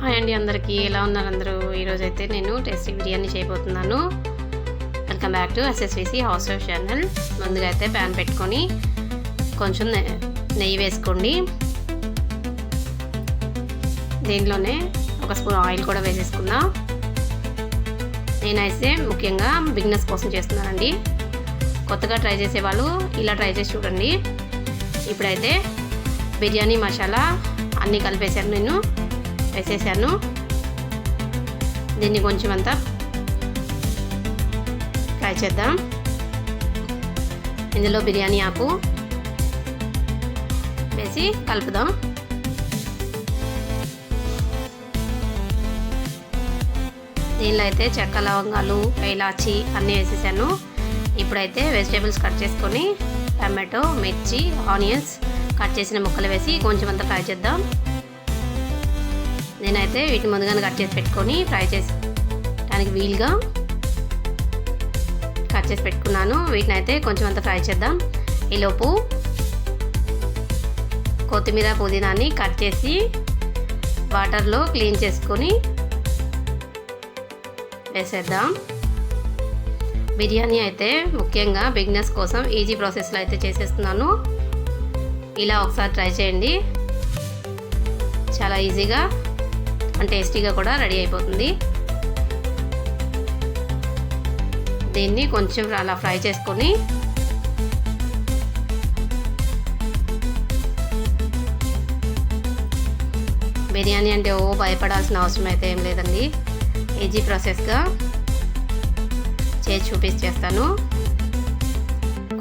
Hi అండి అందరికీ. ఎలా ఉన్నారు అందరూ? ఈరోజు అయితే నేను టేస్టీ బిర్యానీ చేయబోతున్నాను. Welcome back to SSVC house of channel ముందుగా అయితే ప్యాన్ పెట్టుకొని కొంచెం నెయ్యి వేసుకోండి. దీనిలోనే ఒక స్పూన్ ఆయిల్ కూడా వేసేసుకుందాం. నేనైతే ముఖ్యంగా బిగ్నెస్ కోసం చేస్తున్నానండి. కొత్తగా ట్రై చేసేవాళ్ళు ఇలా ట్రై చేసి చూడండి. ఇప్పుడైతే బిర్యానీ మసాలా అన్నీ కలిపేసాను నేను. వేసేసాను. దీన్ని కొంచెం అంతా ఫ్రై చేద్దాం. ఇందులో బిర్యానీ ఆకు వేసి కలుపుదాం. దీనిలో అయితే చెక్క లవంగాలు ఇలాచి అన్నీ వేసేసాను. ఇప్పుడైతే వెజిటేబుల్స్ కట్ చేసుకొని టమాటో మిర్చి ఆనియన్స్ కట్ చేసిన ముక్కలు వేసి కొంచెం అంతా ఫ్రై చేద్దాం. నేనైతే వీటిని ముందుగానే కట్ చేసి పెట్టుకొని ఫ్రై చేసి దానికి వీలుగా కట్ చేసి పెట్టుకున్నాను. వీటిని అయితే కొంచెం అంత ఫ్రై చేద్దాం. ఈలోపు కొత్తిమీర పుదీనాన్ని కట్ చేసి వాటర్లో క్లీన్ చేసుకొని వేసేద్దాం. బిర్యానీ అయితే ముఖ్యంగా బిగినర్స్ కోసం ఈజీ ప్రాసెస్లో అయితే చేసేస్తున్నాను. ఇలా ఒకసారి ట్రై చేయండి. చాలా ఈజీగా అండ్ టేస్టీగా కూడా రెడీ అయిపోతుంది. దీన్ని కొంచెం అలా ఫ్రై చేసుకొని బిర్యానీ అంటే ఓ భయపడాల్సిన అవసరం అయితే ఏం లేదండి. ఈజీ ప్రాసెస్గా చేసి చూపించేస్తాను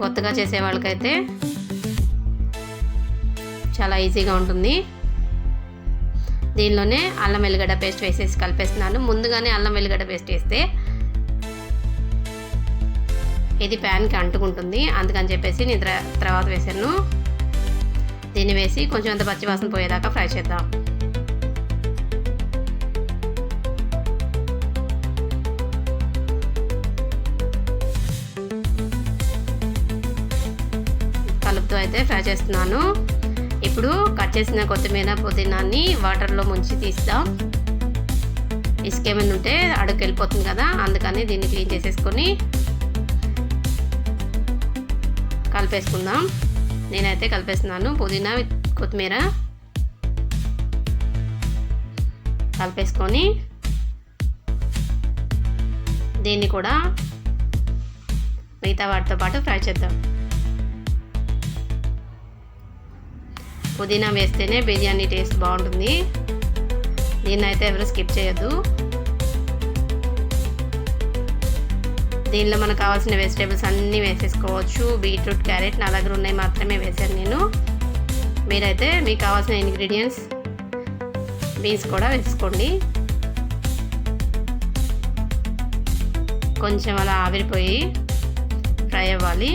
కొత్తగా చేసే వాళ్ళకైతే చాలా ఈజీగా ఉంటుంది. దీనిలోనే అల్లం వెల్లిగడ్డ పేస్ట్ వేసేసి కలిపేస్తున్నాను. ముందుగానే అల్లం వెల్లిగడ్డ పేస్ట్ వేస్తే ఇది ప్యాన్కి అంటుకుంటుంది. అందుకని చెప్పేసి నేను తర్వాత వేసాను దీన్ని వేసి కొంచెం అంత పచ్చివాసన పోయేదాకా ఫ్రై చేద్దాం. కలుపుతూ అయితే ఫ్రై చేస్తున్నాను. ఇప్పుడు కట్ చేసిన కొత్తిమీర పుదీనాన్ని వాటర్లో ముంచి తీస్తాం. ఇసుక ఏమైనా ఉంటే అడుగు వెళ్ళిపోతుంది కదా అందుకని దీన్ని క్లీన్ చేసేసుకొని కలిపేసుకుందాం. నేనైతే కలిపేస్తున్నాను పుదీనా విత్ కొత్తిమీర. కలిపేసుకొని దీన్ని కూడా మిగతా వాటితో పాటు ఫ్రై చేద్దాం. పుదీనా వేస్తేనే బిర్యానీ టేస్ట్ బాగుంటుంది. దీన్నైతే ఎవరు స్కిప్ చేయొద్దు. దీనిలో మనకు కావాల్సిన వెజిటేబుల్స్ అన్నీ వేసేసుకోవచ్చు. బీట్రూట్ క్యారెట్ నా దగ్గర ఉన్నాయి మాత్రమే వేసాను నేను. మీరైతే మీకు కావాల్సిన ఇంగ్రీడియంట్స్ బీన్స్ కూడా వేసుకోండి. కొంచెం అలా ఆవిరిపోయి ఫ్రై అవ్వాలి.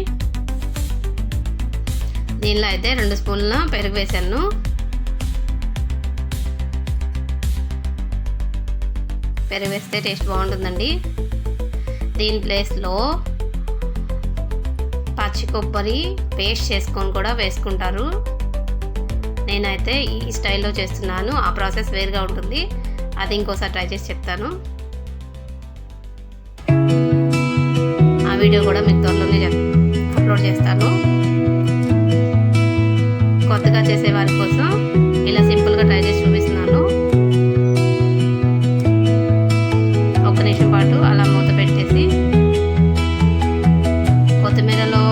దీనిలో అయితే రెండు స్పూన్ల పెరుగు వేసాను పెరుగు వేస్తే టేస్ట్ బాగుంటుందండి. దీని ప్లేస్లో పచ్చి కొబ్బరి పేస్ట్ చేసుకొని కూడా వేసుకుంటారు. నేనైతే ఈ స్టైల్లో చేస్తున్నాను. ఆ ప్రాసెస్ వేరుగా ఉంటుంది. అది ఇంకోసారి ట్రై చేసి చెప్తాను. ఆ వీడియో కూడా మీకు త్వరలోనే అప్లోడ్ చేస్తాను. కొత్తగా చేసే వారి కోసం ఇలా సింపుల్గా ట్రై చేసి చూపిస్తున్నాను. ఒక నిమిషం పాటు అలా మూత పెట్టేసి కొత్తిమీరలో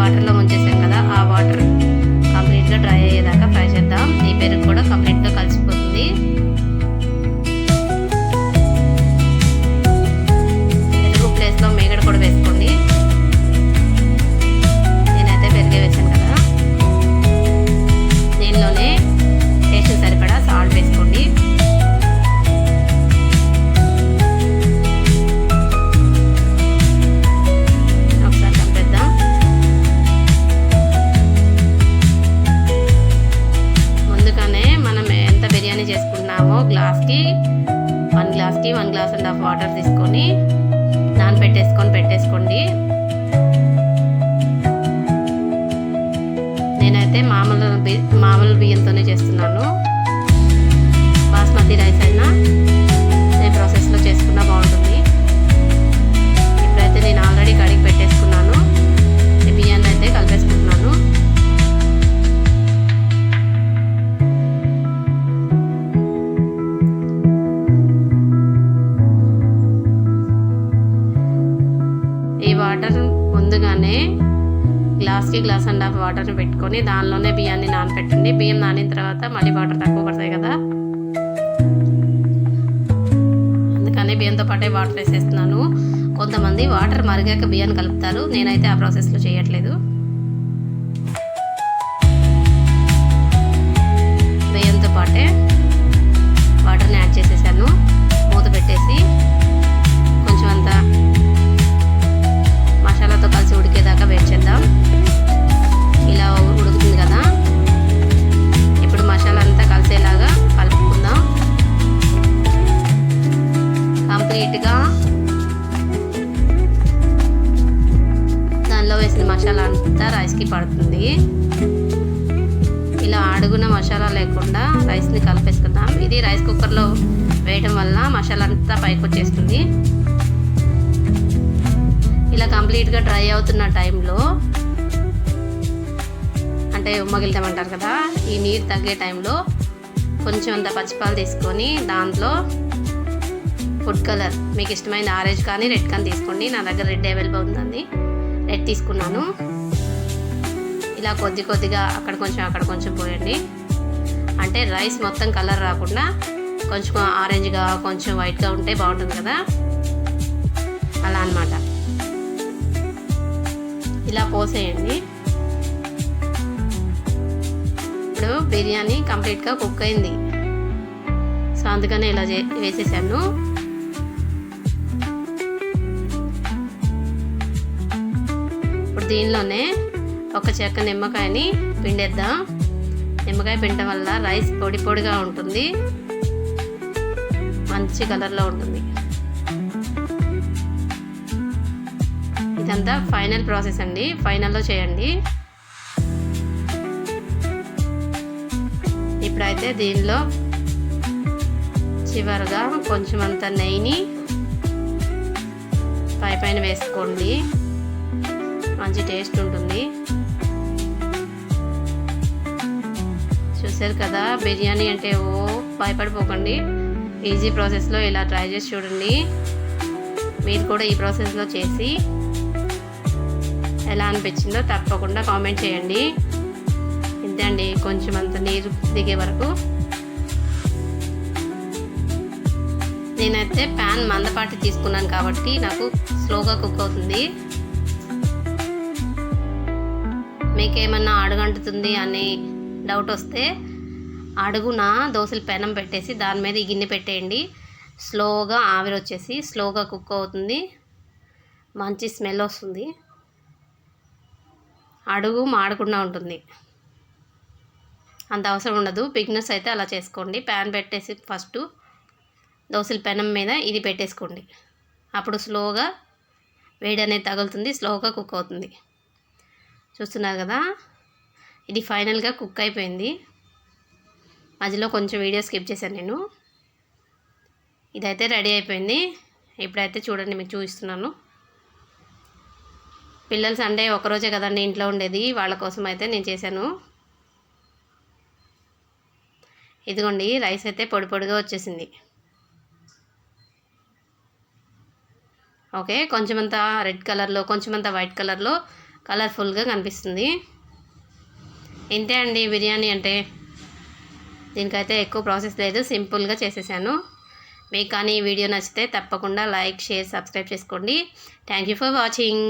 వాటర్లో ముంచేసాం కదా ఆ వాటర్ కంప్లీట్గా డ్రై అయ్యేదాకా ఫ్రై చేద్దాం. ఈ పెరుగు కూడా కంప్లీట్గా బిర్యానీ గ్లాస్కి వన్ గ్లాస్కి one glass and half water తీసుకొని నానబెట్టేసుకొని పెట్టేసుకోండి. నేనైతే మామూలు బి మామూలు బియ్యంతోనే చేస్తున్నాను. వాటర్ ముందుగానే గ్లాస్కి గ్లాస్ అండ్ హాఫ్ వాటర్ని పెట్టుకొని దానిలోనే బియ్యాన్ని నానపెట్టండి. బియ్యం నానిన తర్వాత మళ్ళీ వాటర్ తక్కువ పడతాయి కదా. అందుకని బియ్యంతో పాటే వాటర్ వేసేస్తున్నాను. కొంతమంది వాటర్ మరిగాక బియ్యాన్ని కలుపుతారు. నేనైతే ఆ ప్రాసెస్లో చేయట్లేదు. బియ్యంతో పాటే వాటర్ని యాడ్ చేసేసాను. మూత పెట్టేసి ఉడికేదాకా వెయిట్ చేద్దాం. ఇలా ఉడుకుతుంది కదా. ఇప్పుడు మసాలా అంతా కలిసేలాగా కలుపుకుందాం. కంప్లీట్గా దానిలో వేసిన మసాలా అంతా రైస్కి పడుతుంది. ఇలా అడుగున మసాలా లేకుండా రైస్ని కలిపేసుకుందాం. ఇది రైస్ కుక్కర్లో వేయడం వల్ల మసాలా అంతా పైకి వచ్చేస్తుంది ఇలా కంప్లీట్గా డ్రై అవుతున్న టైంలో అంటే ఉమ్మగిలుతామంటారు కదా ఈ నీరు తగ్గే టైంలో కొంచెం అంత పచ్చిపాలు తీసుకొని దాంట్లో ఫుడ్ కలర్ మీకు ఇష్టమైన ఆరెంజ్ కానీ రెడ్ కానీ తీసుకోండి. నా దగ్గర రెడ్ అవైలబుల్ ఉందండి. రెడ్ తీసుకున్నాను. ఇలా కొద్ది కొద్దిగా అక్కడ కొంచెం అక్కడ కొంచెం పోయండి. అంటే రైస్ మొత్తం కలర్ రాకుండా కొంచెం ఆరెంజ్గా కొంచెం వైట్గా ఉంటే బాగుంటుంది కదా. అలా అన్నమాట. ఇలా పోసేయండి ఇప్పుడు బిర్యానీ కంప్లీట్గా కుక్ అయింది. సో అందుకనే ఇలా చే వేసేసాను. ఇప్పుడు దీనిలోనే ఒక చెక్క నిమ్మకాయని పిండేద్దాం. నిమ్మకాయ పిండడం వల్ల రైస్ పొడి పొడిగా ఉంటుంది. మంచి కలర్లో ఉంటుంది. ఇదంతా ఫైనల్ ప్రాసెస్ అండి. ఫైనల్లో చేయండి. ఇప్పుడైతే దీనిలో చివరిగా కొంచెం అంత నెయ్యిని పై పైన వేసుకోండి. మంచి టేస్ట్ ఉంటుంది. చూసారు కదా బిర్యానీ అంటే ఓ భయపడిపోకండి. ఈజీ ప్రాసెస్లో ఇలా ట్రై చేసి చూడండి. మీరు కూడా ఈ ప్రాసెస్లో చేసి ఎలా అనిపించిందో తప్పకుండా కామెంట్ చేయండి. ఇంతండి కొంచెం అంత నీరు దిగే వరకు. నేనైతే ప్యాన్ మందపాటి తీసుకున్నాను కాబట్టి నాకు స్లోగా కుక్ అవుతుంది. మీకేమన్నా అడుగంటుతుంది అని డౌట్ వస్తే అడుగున దోశలు పెనం పెట్టేసి దాని మీద ఈ గిన్నె పెట్టేయండి. స్లోగా ఆవిరి వచ్చేసి స్లోగా కుక్ అవుతుంది. మంచి స్మెల్ వస్తుంది. అడుగు మాడకుండా ఉంటుంది. అంత అవసరం ఉండదు. బిగినర్స్ అయితే అలా చేసుకోండి. ప్యాన్ పెట్టేసి ఫస్ట్ దోశల పెనం మీద ఇది పెట్టేసుకోండి. అప్పుడు స్లోగా వేడి అనేది తగులుతుంది. స్లోగా కుక్ అవుతుంది. చూస్తున్నారు కదా? ఇది ఫైనల్గా కుక్ అయిపోయింది. మధ్యలో కొంచెం వీడియో స్కిప్ చేశాను నేను. ఇదైతే రెడీ అయిపోయింది. ఇప్పుడైతే చూడండి మీకు చూపిస్తున్నాను. పిల్లలు సండే ఒకరోజే కదండి ఇంట్లో ఉండేది. వాళ్ళ కోసం అయితే నేను చేశాను. ఇదిగోండి రైస్ అయితే పొడి పొడిగా వచ్చేసింది. ఓకే కొంచెం రెడ్ కలర్లో కొంచెం వైట్ కలర్లో కలర్ఫుల్గా కనిపిస్తుంది. ఇంతే అండి బిర్యానీ అంటే. దీనికైతే ఎక్కువ ప్రాసెస్ లేదు సింపుల్గా చేసేసాను. మీకు కానీ ఈ వీడియో నచ్చితే తప్పకుండా లైక్ షేర్ సబ్స్క్రైబ్ చేసుకోండి. Thank you for watching.